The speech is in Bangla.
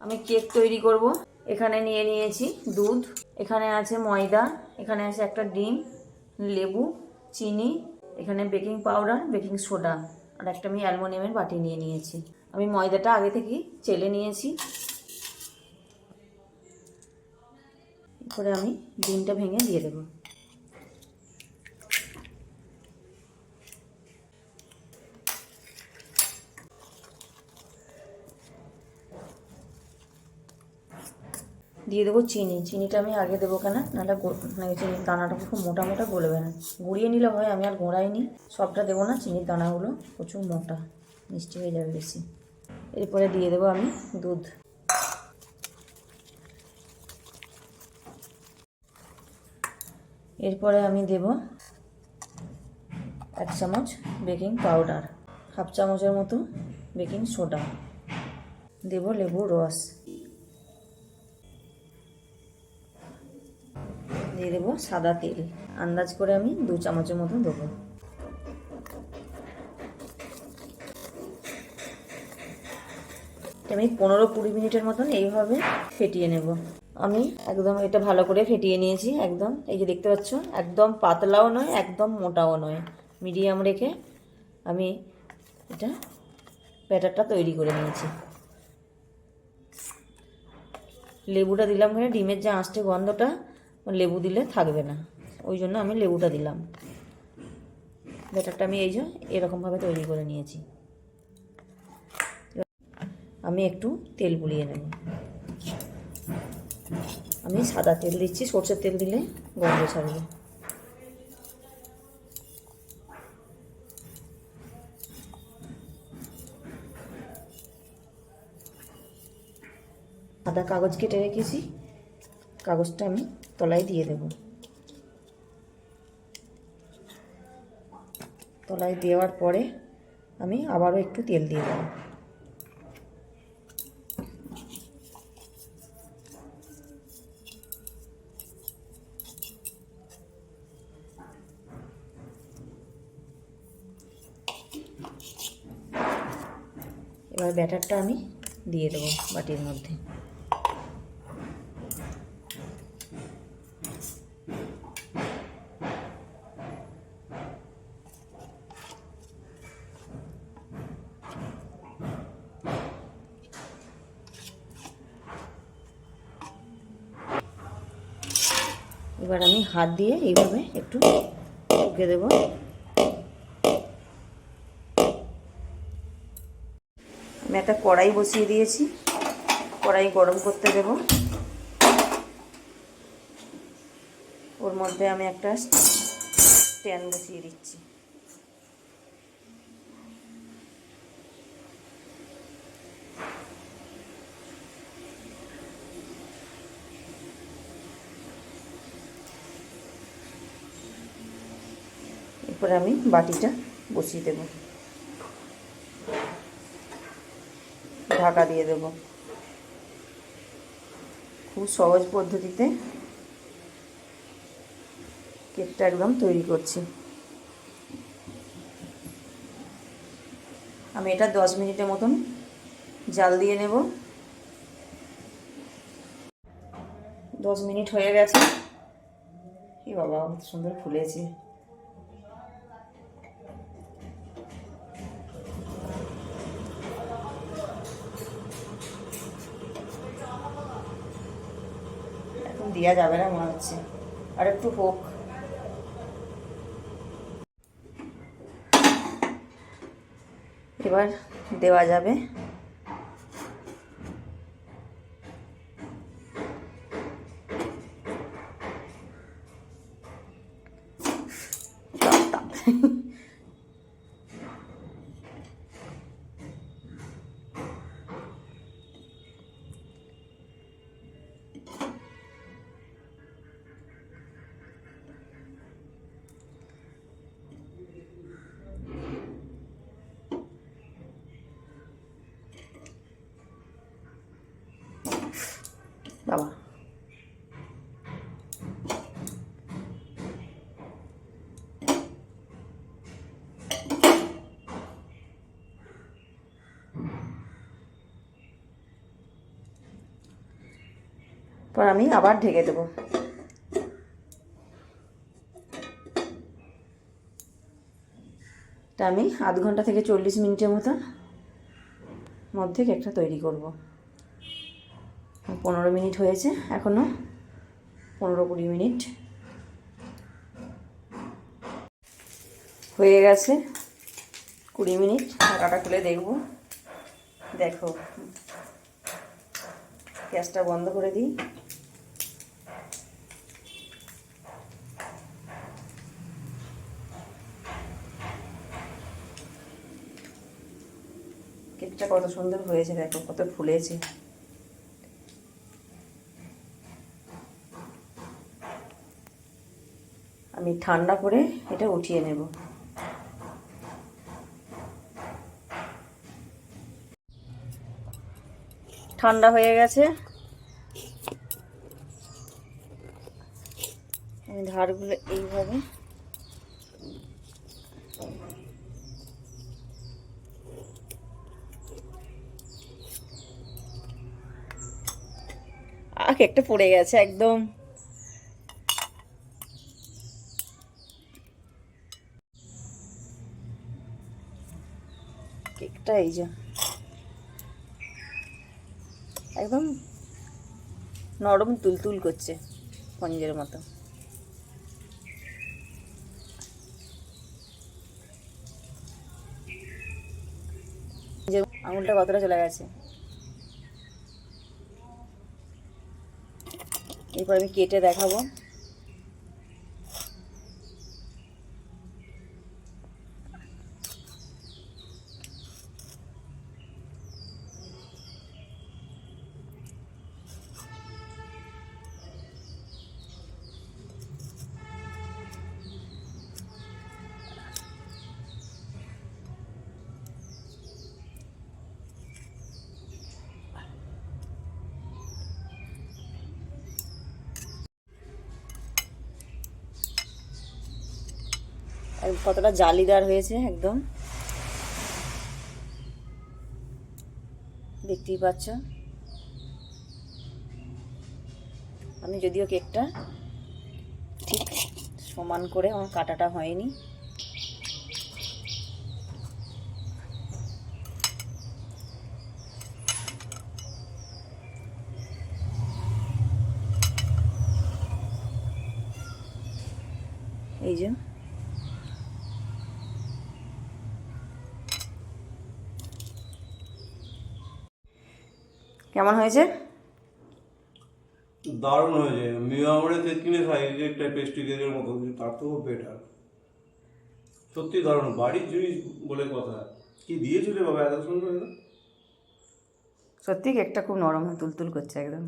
আমি কেক তৈরি করব। এখানে নিয়ে নিয়েছি দুধ, এখানে আছে ময়দা, এখানে আছে একটা ডিম, লেবু, চিনি, এখানে বেকিং পাউডার, বেকিং সোডা আর একটা আমি অ্যালমোনিয়ামের বাটি নিয়ে নিয়েছি। আমি ময়দাটা আগে থেকেই চেলে নিয়েছি। করে আমি ডিমটা ভেঙে দিয়ে দেবো। দিয়ে দেবো চিনি। চিনিটা আমি আগে দেবো কেন? নাহলে মানে চিনির দানাটা খুব মোটা মোটা গলবে না গুঁড়িয়ে নিলে হয় আমি আর গোড়াইনি। সবটা দেবো না, চিনির দানাগুলো প্রচুর মোটা। মিষ্টি হয়ে যাবে বেশি। এরপরে দিয়ে দেবো আমি দুধ। এরপরে আমি দেব এক চামচ বেকিং পাউডার। হাফ চামচের মতো বেকিং সোডা। দেব লেবুর রস। দিয়ে দেবো সাদা তেল। আন্দাজ করে আমি দু চামচের মতো দেবো। আমি পনেরো কুড়ি মিনিটের মতন এইভাবে ফেটিয়ে নেব। আমি একদম এটা ভালো করে ফেটিয়ে নিয়েছি একদম। এই যে দেখতে পাচ্ছ, একদম পাতলাও নয়, একদম মোটাও নয়। মিডিয়াম রেখে আমি এটা ব্যাটারটা তৈরি করে নিয়েছি। লেবুটা দিলাম এখানে ডিমের যে আঁশটে গন্ধটা লেবু দিলে থাকবে না। ওই জন্য আমি লেবুটা দিলাম। ব্যাটারটা আমি এই যে এরকমভাবে তৈরি করে নিয়েছি। আমি একটু তেল বুলিয়ে নেব। আমি সাদা তেল দিচ্ছি, সর্ষের তেল দিলে গন্ধ ছাড়বে। সাদা কাগজ কেটে রেখেছি। কাগজটা আমি তলায় দিয়ে দেব। তলায় দেওয়ার পরে আমি আবারও একটু তেল দিয়ে দেবো। এবার ব্যাটারটা আমি দিয়ে দেবো বাটির মধ্যে। এবার আমি হাত দিয়ে এইভাবে একটু ঢুকে দেব। আমি একটা কড়াই বসিয়ে দিয়েছি। কড়াই গরম করতে দেব। ওর মধ্যে আমি একটা স্ট্যান্ড বসিয়ে দিচ্ছি। এরপরে আমি বাটিটা বসিয়ে দেবো। ঢাকা দিয়ে দেব। খুব সহজ পদ্ধতিতে কেকটা একদম তৈরি করছি। আমি এটা দশ মিনিটের মতন জাল দিয়ে নেব। দশ মিনিট হয়ে গেছে। কি বাবা সুন্দর ফুলেছে। দেওয়া যাবে না মনে হচ্ছে। আর একটু হোক। এবার দেওয়া যাবে। পর আমি আবার ঢেকে দেবো। তা আমি আধ ঘণ্টা থেকে চল্লিশ মিনিটের মতো মধ্যে কেকটা তৈরি করব। পনেরো মিনিট হয়েছে এখনও পনেরো কুড়ি মিনিট। হয়ে গেছে কুড়ি মিনিট, ঢাকাটা খুলে দেখব। দেখো, গ্যাসটা বন্ধ করে দিই। কেকটা কত সুন্দর হয়েছে, দেখো, কত ফুলেছে। আমি ঠান্ডা করে এটা উঠিয়ে নেব। ঠান্ডা হয়ে গেছে। আমি ধারগুলো এইভাবে কেকটা পড়ে গেছে, একদম। কেকটা এই যে। একদম নরম তুলতুল করছে স্পঞ্জের মতো। আঙুলটা কতটা চলে গেছে? এরপর আমি কেটে দেখাবো। কতটা জালিদার হয়েছে একদম। দেখতেই পাচ্ছ। আমি যদিও কেকটা ঠিক সমান করে আমার কাটাটা হয়নি। এই যে কেমন হয়েছে? দারুণ হয়েছে। মিয়ামরে কিনে খাই একটা পেস্ট্রি কেকের মতো তার থেকেও বেটার সত্যি দারুণ। বাড়ির জিনিস বলে কথা। কি দিয়েছিলে বাবা এত সুন্দর? সত্যি কেকটা খুব নরম তুলতুল করছে একদম।